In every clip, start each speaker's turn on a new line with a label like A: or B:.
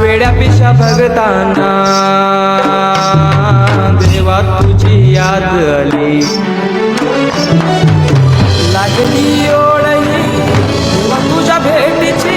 A: वेड्या पिशा भगताना देवा तुझी याद आली. लागली ओळही तुझ्या भेटीची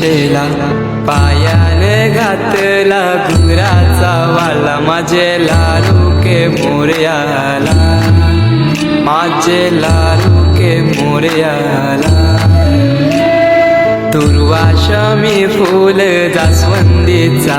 A: दिशेला शेला पायाने घातला गुराचा वाला. माझे लालू के मोर्याला माझे लालू के मोर्याला. दुर्वाशमी फुल जास्वंदीचा